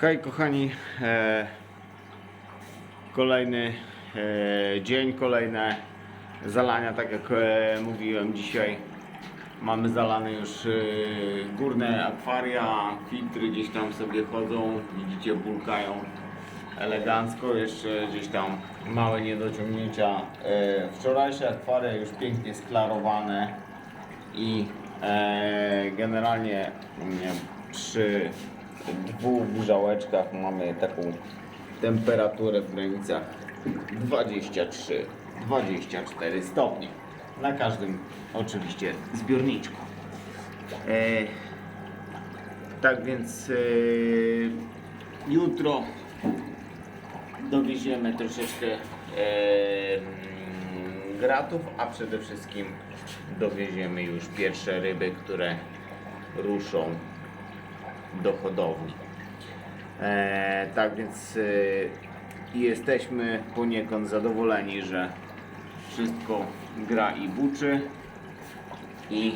Hej kochani, e, kolejny e, dzień, kolejne zalania, tak jak e, mówiłem dzisiaj. Mamy zalane już e, górne akwaria, filtry gdzieś tam sobie chodzą, widzicie bulkają elegancko, jeszcze gdzieś tam małe niedociągnięcia. E, wczorajsze akwaria już pięknie sklarowane i e, generalnie mm, przy dwóch burzałeczkach mamy taką temperaturę w granicach 23-24 stopni na każdym oczywiście zbiorniczku. E, tak więc e, jutro dowieziemy troszeczkę e, gratów, a przede wszystkim dowieziemy już pierwsze ryby, które ruszą do hodowli. E, tak więc e, jesteśmy poniekąd zadowoleni, że wszystko gra i buczy i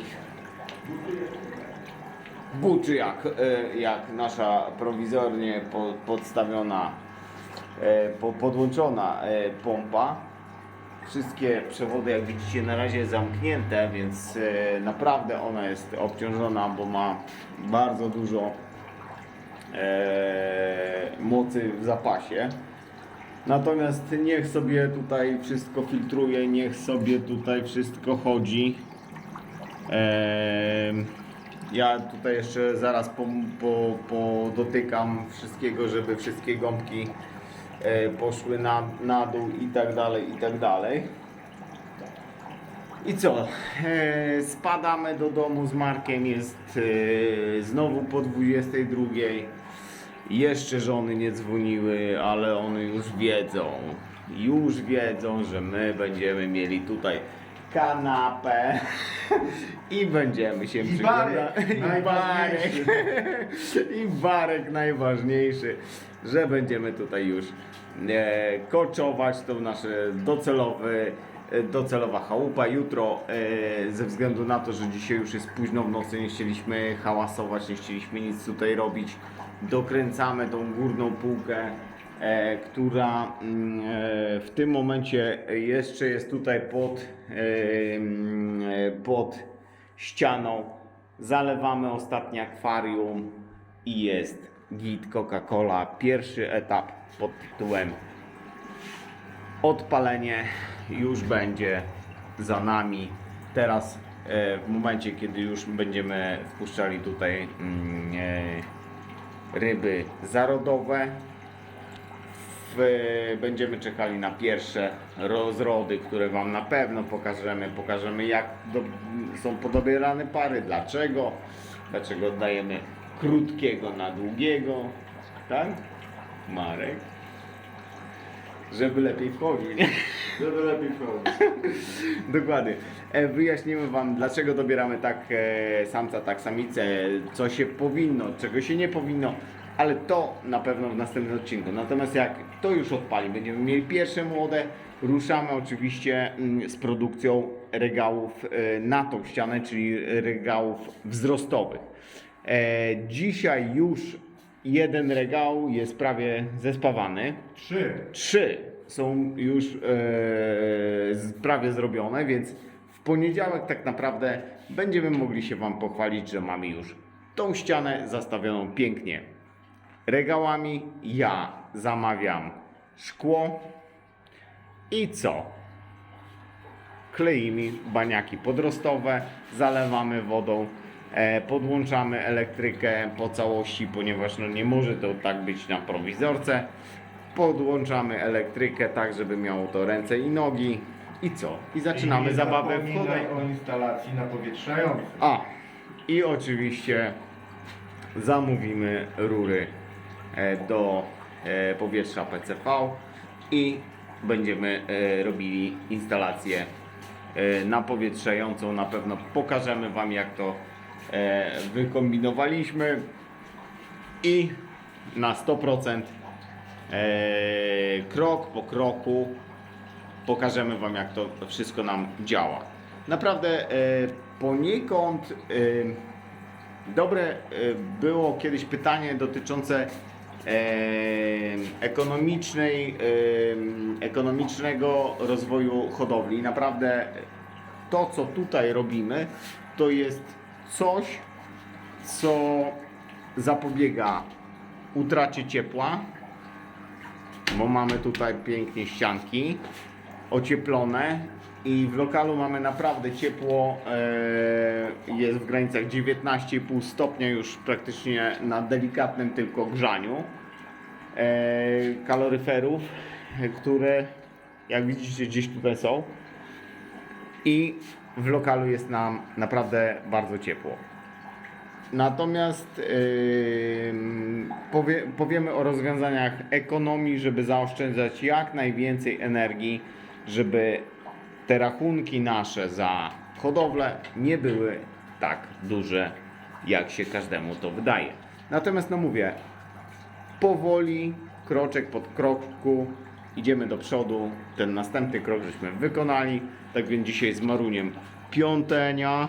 buczy jak, e, jak nasza prowizornie po, podstawiona, e, po, podłączona e, pompa. Wszystkie przewody, jak widzicie, na razie zamknięte, więc e, naprawdę ona jest obciążona, bo ma bardzo dużo e, mocy w zapasie. Natomiast niech sobie tutaj wszystko filtruje, niech sobie tutaj wszystko chodzi. Ja tutaj jeszcze zaraz po, po, po dotykam wszystkiego, żeby wszystkie gąbki poszły na, na dół i tak dalej, i tak dalej. I co? E, spadamy do domu z Markiem, jest e, znowu po 22. Jeszcze żony nie dzwoniły, ale one już wiedzą. Już wiedzą, że my będziemy mieli tutaj kanapę i będziemy się barek, przyglądać. I barek. najważniejszy. I barek najważniejszy, że będziemy tutaj już e, koczować. To nasze docelowy, e, docelowa chałupa. Jutro e, ze względu na to, że dzisiaj już jest późno w nocy, nie chcieliśmy hałasować, nie chcieliśmy nic tutaj robić. Dokręcamy tą górną półkę, która mm, e, w tym momencie jeszcze jest tutaj pod, e, mm, e, pod ścianą. Zalewamy ostatnie akwarium i jest git Coca-Cola. Pierwszy etap pod tytułem odpalenie już będzie za nami. Teraz e, w momencie, kiedy już będziemy wpuszczali tutaj mm, e, ryby zarodowe, będziemy czekali na pierwsze rozrody, które Wam na pewno pokażemy. Pokażemy jak do, są podobierane pary, dlaczego, dlaczego oddajemy krótkiego na długiego, tak? Marek? Żeby lepiej wchodził, nie? Żeby lepiej wchodzić. Dokładnie. E, Wyjaśnimy Wam, dlaczego dobieramy tak e, samca, tak samicę, co się powinno, czego się nie powinno, ale to na pewno w następnym odcinku. Natomiast jak to już odpali, będziemy mieli pierwsze młode, ruszamy oczywiście mm, z produkcją regałów e, na tą ścianę, czyli regałów wzrostowych. E, Dzisiaj już jeden regał jest prawie zespawany. Trzy. Trzy są już e, prawie zrobione, więc w poniedziałek tak naprawdę będziemy mogli się Wam pochwalić, że mamy już tą ścianę zastawioną pięknie regałami. Ja zamawiam szkło i co? Kleimy baniaki podrostowe, zalewamy wodą, e, podłączamy elektrykę po całości, ponieważ no nie może to tak być na prowizorce. Podłączamy elektrykę tak, żeby miało to ręce i nogi. I co? I zaczynamy I zabawę w hodowlę. o instalacji napowietrzającej. A, i oczywiście zamówimy rury do e, powietrza PCV i będziemy e, robili instalację e, napowietrzającą. Na pewno pokażemy Wam jak to e, wykombinowaliśmy i na 100% e, krok po kroku pokażemy Wam, jak to wszystko nam działa. Naprawdę e, poniekąd e, dobre e, było kiedyś pytanie dotyczące ekonomicznej, ekonomicznego rozwoju hodowli. Naprawdę to, co tutaj robimy, to jest coś, co zapobiega utracie ciepła, bo mamy tutaj pięknie ścianki ocieplone i w lokalu mamy naprawdę ciepło, e, jest w granicach 19,5 stopnia już praktycznie na delikatnym tylko grzaniu e, kaloryferów, e, które jak widzicie gdzieś tutaj są i w lokalu jest nam naprawdę bardzo ciepło. Natomiast ym, powie, powiemy o rozwiązaniach ekonomii, żeby zaoszczędzać jak najwięcej energii, żeby te rachunki nasze za hodowlę nie były tak duże, jak się każdemu to wydaje. Natomiast no mówię, powoli, kroczek pod kroku, idziemy do przodu. Ten następny krok żeśmy wykonali. Tak więc dzisiaj z Maruniem piątenia.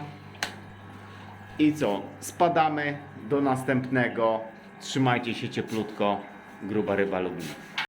I co? Spadamy do następnego. Trzymajcie się cieplutko. Gruba ryba lubimy.